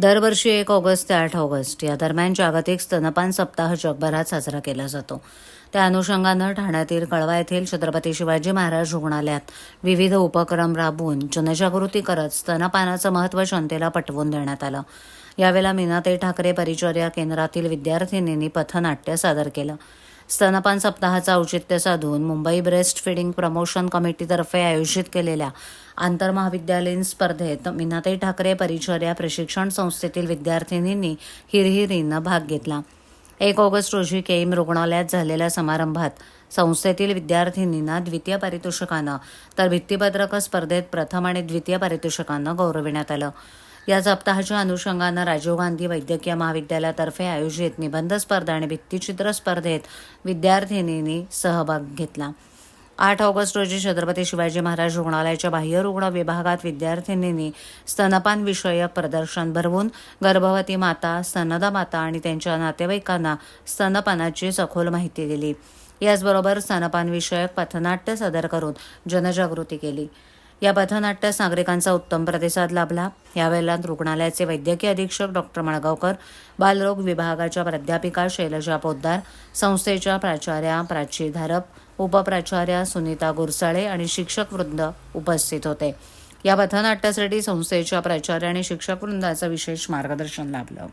दरवर्षी एक ऑगस्ट ते आठ ऑगस्ट या दरम्यान जागतिक स्तनपान सप्ताह जगभरात साजरा केला जातो. त्या अनुषंगानं ठाण्यातील कळवा येथील छत्रपती शिवाजी महाराज रुग्णालयात विविध उपक्रम राबवून जनजागृती करत स्तनपानाचं महत्त्व जनतेला पटवून देण्यात आलं. यावेळेला मीनाताई ठाकरे परिचर्या केंद्रातील विद्यार्थिनींनी पथनाट्य सादर केलं. स्तनपान सप्ताहाचं औचित्य साधून मुंबई ब्रेस्ट फिडिंग प्रमोशन कमिटीतर्फे आयोजित केलेल्या आंतरमहाविद्यालयीन स्पर्धेत मीनाताई ठाकरे परिचर्या प्रशिक्षण संस्थेतील विद्यार्थिनींनी हिरहिरीनं भाग घेतला. एक ऑगस्ट रोजी केईम रुग्णालयात झालेल्या समारंभात संस्थेतील विद्यार्थिनींना द्वितीय पारितोषिकानं तर भित्तीपत्रक स्पर्धेत प्रथम आणि द्वितीय पारितोषिकानं गौरविण्यात आलं. या सप्ताहाच्या अनुषंगानं राजीव गांधी वैद्यकीय महाविद्यालयातर्फे आयोजित निबंध स्पर्धा आणि भित्तीचित्र स्पर्धेत विद्यार्थिनींनी सहभाग घेतला. आठ ऑगस्ट रोजी छत्रपती शिवाजी महाराज रुग्णालयाच्या बाह्य रुग्ण विभागात विद्यार्थिनींनी स्तनपान विषयक प्रदर्शन भरवून गर्भवती माता स्तनदा माता आणि त्यांच्या नातेवाईकांना स्तनपानाची सखोल माहिती दिली. याचबरोबर स्तनपान विषयक पथनाट्य सादर करून जनजागृती केली. या पथनाट्यास नागरिकांचा उत्तम प्रतिसाद लाभला. यावेळेला रुग्णालयाचे वैद्यकीय अधीक्षक डॉक्टर मळगावकर बालरोग विभागाच्या प्राध्यापिका शैलजा पोद्दार संस्थेच्या प्राचार्या प्राची धारप उपप्राचार्या सुनीता गुरसाळे आणि शिक्षक वृंद उपस्थित होते. या पथनाट्यासाठी संस्थेच्या प्राचार्य आणि शिक्षक वृंदाचं विशेष मार्गदर्शन लाभलं.